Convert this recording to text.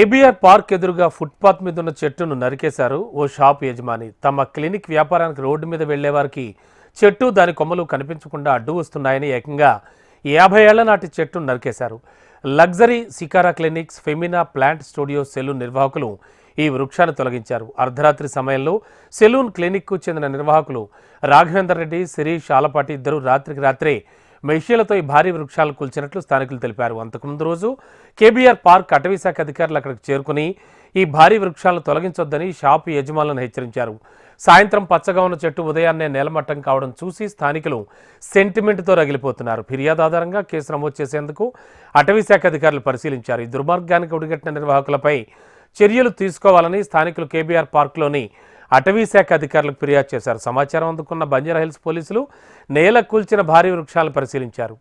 ABR park ఎదురుగా footpath మీద ఉన్న చెట్టును నరికేశారు ఓ షాప్ యజమాని. తమ క్లినిక్ వ్యాపారానికి రోడ్డు మీద వెళ్ళేవారికి చెట్టు దాని కొమ్మలు కనిపించకుండా అడ్డు వస్తున్నాయని ఏకంగా యాభై ఏళ్ళ నాటి చెట్టును నరికేశారు. Luxury Sikara clinics Femina plant studio salon నిర్వాహకులు ఈ వృక్షాన్ని తొలగించారు. అర్ధరాత్రి సమయంలో సెలూన్ క్లినిక్కు చెందిన నిర్వాహకులు రాఘవేందర్ రెడ్డి శిరీష్ ఆలపాటి ఇద్దరు రాత్రికి రాత్రే మెషీలతో ఈ భారీ వృక్షాలు కూల్చినట్లు స్థానికులు తెలిపారు. అంతకుముందు రోజు కేబీఆర్ పార్క్ అటవీ శాఖ అధికారులు అక్కడికి చేరుకుని ఈ భారీ వృక్షాలను తొలగించొద్దని షాపు యజమానులను హెచ్చరించారు. సాయంత్రం పచ్చగా ఉన్న చెట్టు ఉదయాన్నే నేలమట్టం కావడం చూసి స్థానికులు సెంటిమెంట్తో రగిలిపోతున్నారు. ఫిర్యాదు ఆధారంగా కేసు నమోదు చేసేందుకు అటవీశాఖ అధికారులు పరిశీలించారు. ఈ దుర్మార్గానికి ఒడిగట్టిన నిర్వాహకులపై చర్యలు తీసుకోవాలని స్థానికులు కేబీఆర్ పార్క్లోని అటవీ శాఖ అధికారులకు ఫిర్యాదు చేశారు. సమాచారం అందుకున్న బంజారాహిల్స్ పోలీసులు నేల కూల్చిన భారీ వృక్షాలు పరిశీలించారు.